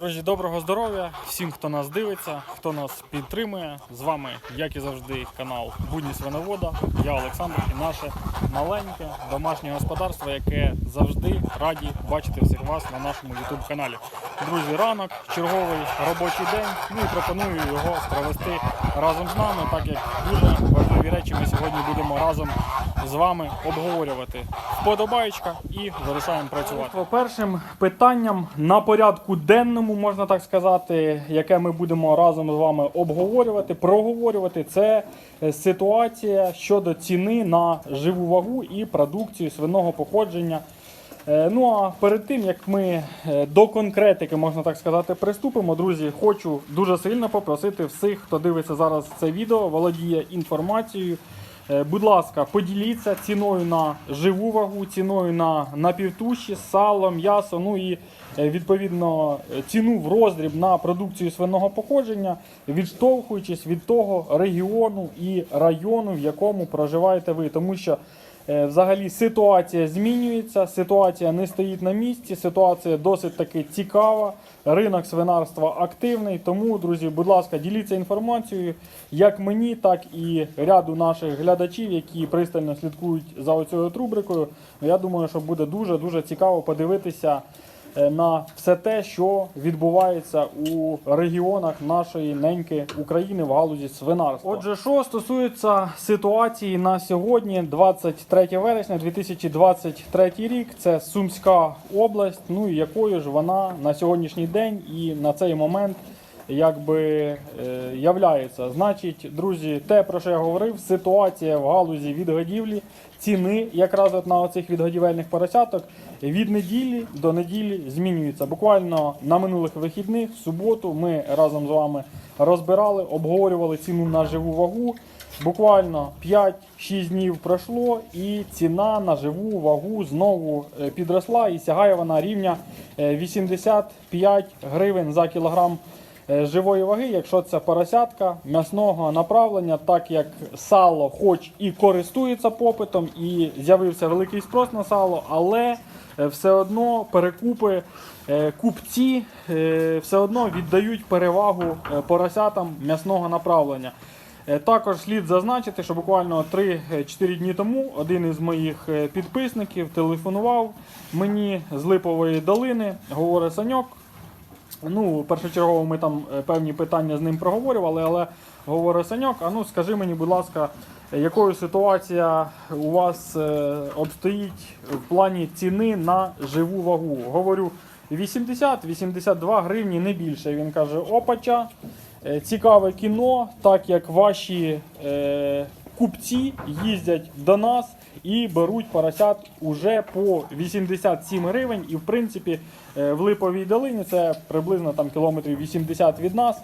Друзі, доброго здоров'я всім, хто нас дивиться, хто нас підтримує. З вами, як і завжди, канал Будні Свиновода. Я Олександр і наше маленьке домашнє господарство, яке завжди раді бачити всіх вас на нашому YouTube каналі. Друзі, ранок, черговий робочий день. Ну і пропоную його провести разом з нами, так як дуже важливі речі ми сьогодні будемо разом з вами обговорювати. Вподобаєчка і вирушаємо працювати. Першим питанням на порядку денному, можна так сказати, яке ми будемо разом з вами обговорювати, проговорювати, це е, ситуація щодо ціни на живу вагу і продукцію свиного походження. Е, Ну а перед тим як ми е, до конкретики, можна так сказати, приступимо, друзі, хочу дуже сильно попросити всіх, хто дивиться зараз це відео, володіє інформацією. Е, Будь ласка, поділіться ціною на живу вагу, ціною на напівтуші, сало, м'ясо, ну і е, відповідно ціну в роздріб на продукцію свиного походження, відштовхуючись від того регіону і району, в якому проживаєте ви. Тому що Взагалі ситуація змінюється, ситуація не стоїть на місці, ситуація досить таки цікава. Ринок свинарства активний. Тому, друзі, будь ласка, діліться інформацією як мені, так і ряду наших глядачів, які пристально слідкують за оцією трубрикою. Я думаю, що буде дуже дуже цікаво подивитися е, на все те, що відбувається у регіонах нашої неньки України в галузі свинарства. Отже, що стосується ситуації на сьогодні, 23 вересня 2023 рік, це Сумська область, ну і якою ж вона на сьогоднішній день і на цей момент якби е, являється. Значить, друзі, те, про що я говорив, ситуація в галузі відгодівлі, ціни якраз от на оцих відгодівельних поросяток від неділі до неділі змінюється. Буквально на минулих вихідних, в суботу, ми разом з вами розбирали, обговорювали ціну на живу вагу. Буквально 5-6 днів пройшло, і ціна на живу вагу знову е, підросла і сягає вона рівня е, 85 гривень за кілограм е, живої ваги, якщо це поросятка м'ясного направлення, так як сало, хоч і користується попитом, і з'явився великий спрос на сало, але е, все одно перекупи е, купці е, все одно віддають перевагу е, поросятам м'ясного направлення. Е, Також слід зазначити, що буквально 3-4 дні тому один із моїх е, підписників телефонував мені з Липової долини, говорить Саньок. Ну, першочергово ми там е, певні питання з ним проговорювали, але говорить Саньок, а ну скажи мені, будь ласка, якою ситуація у вас е, обстоїть в плані ціни на живу вагу? Говорю 80-82 гривні, не більше. Він каже, опача, е, цікаве кіно, так як ваші е, купці їздять до нас і беруть поросят уже по 87 гривень. І в принципі е, в Липовій долині це приблизно там кілометрів 80 від нас.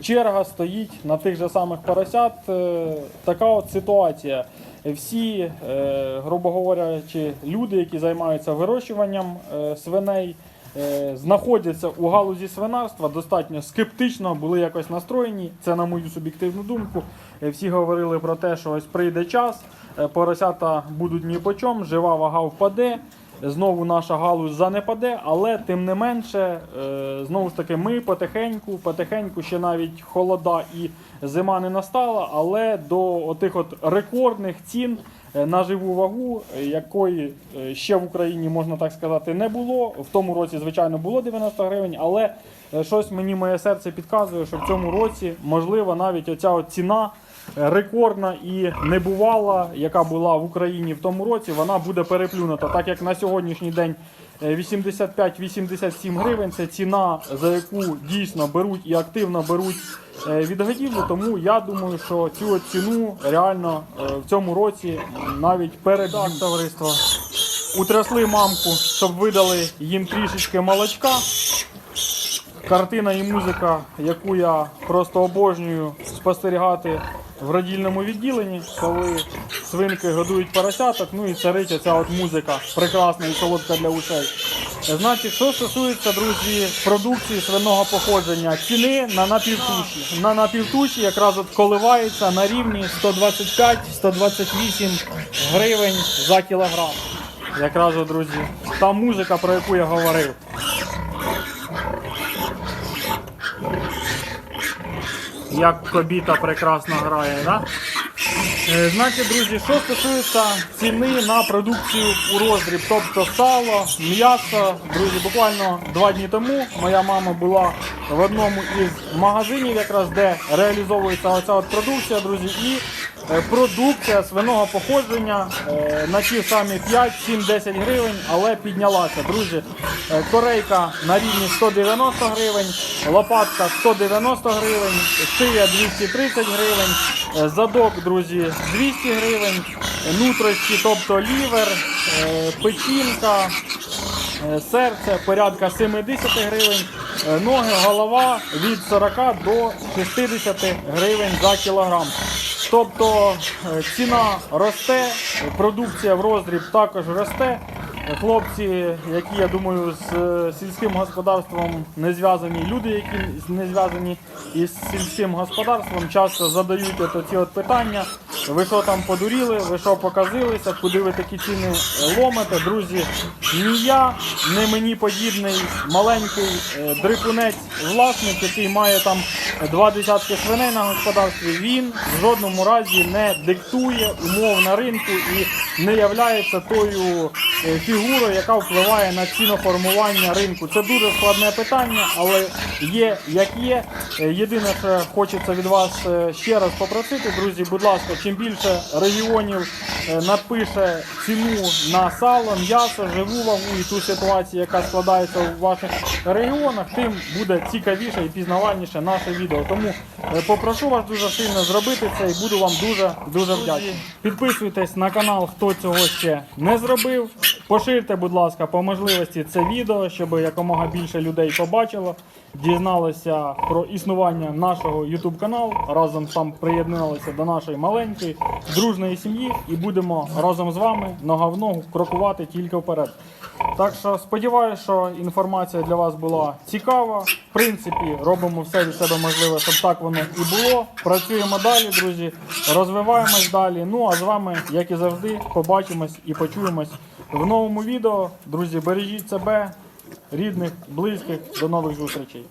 Черга стоїть на тих же самих поросят. Е, Така от ситуація. Всі, е, грубо говорячи, люди, які займаються вирощуванням свиней, знаходяться у галузі свинарства, достатньо скептично були якось настроєні. Це на мою суб'єктивну думку. Е, Всі говорили про те, що ось прийде час, е, поросята будуть ні по чому, жива вага впаде. Знову наша галузь занепаде, але тим не менше, е, знову ж таки, ми потихеньку, потихеньку ще навіть холода і зима не настала, але до отих от рекордних цін е, на живу вагу, якої е, ще в Україні, можна так сказати, не було. В тому році, звичайно, було 90 гривень, але щось мені моє серце підказує, що в цьому році, можливо, навіть оця от ціна рекордна і небувала, яка була в Україні в тому році, вона буде переплюнута. Так як на сьогоднішній день е, 85-87 гривень це ціна, за яку дійсно беруть і активно беруть е, відгодівлю. Тому я думаю, що цю ціну реально е, в цьому році навіть переб'ють товариство. Утрясли мамку, щоб видали їм трішечки молочка. Картина і музика, яку я просто обожнюю спостерігати в родільному відділенні, коли свинки годують поросяток, ну і царить оця от музика прекрасна і солодка для ушей. Значить, що стосується, друзі, продукції свиного походження, ціни на напівтуші. На напівтуші якраз от коливається на рівні 125-128 гривень за кілограм. Якраз, от, друзі, та музика, про яку я говорив. Як кобіта прекрасно грає. Да? Е, Значить, друзі, що стосується ціни на продукцію у роздріб, тобто сало, м'ясо, друзі, буквально два дні тому моя мама була в одному із магазинів, якраз де реалізовується оця от продукція, друзі, і продукція свиного походження е, на ті самі 5, 7, 10 гривень, але піднялася. Друзі, Е, корейка на рівні 190 гривень, лопатка 190 гривень, шия 230 гривень, е, задок, друзі, 200 гривень, е, нутрощі, тобто лівер, е, печінка, е, серце порядка 70 гривень, е, ноги, голова від 40 до 60 гривень за кілограм. Тобто е, ціна росте, продукція в роздріб також росте. Хлопці, які я думаю, з е, сільським господарством не зв'язані, люди, які не зв'язані із сільським господарством, часто задають от ці от питання. Ви що там подуріли, ви що показилися, куди ви такі ціни ломите, друзі? Ні я, не мені подібний маленький е, дрипунець власник, який має там два десятки свиней на господарстві. Він в жодному разі не диктує умов на ринку і не являється тою е, фігурою, яка впливає на ціноформування ринку. Це дуже складне питання, але є як є. Е, Єдине, що хочеться від вас е, ще раз попросити, друзі, будь ласка, чим більше регіонів напише ціну на сало, м'ясо, живу вагу і ту ситуацію, яка складається у ваших регіонах, тим буде цікавіше і пізнавальніше наше відео. Тому е, попрошу вас дуже сильно зробити це і буду вам дуже дуже вдячний. Підписуйтесь на канал, хто цього ще не зробив. Поширте, будь ласка, по можливості це відео, щоб якомога більше людей побачило, дізналося про існування нашого YouTube каналу. Разом там приєдналися до нашої маленької дружної сім'ї і будемо разом з вами нога в ногу крокувати тільки вперед. Так що сподіваюся, що інформація для вас була цікава. В принципі, робимо все від себе можливе, щоб так воно і було. Працюємо далі, друзі, розвиваємось далі. Ну а з вами, як і завжди, побачимось і почуємось в новому відео. Друзі, бережіть себе, рідних, близьких. До нових зустрічей.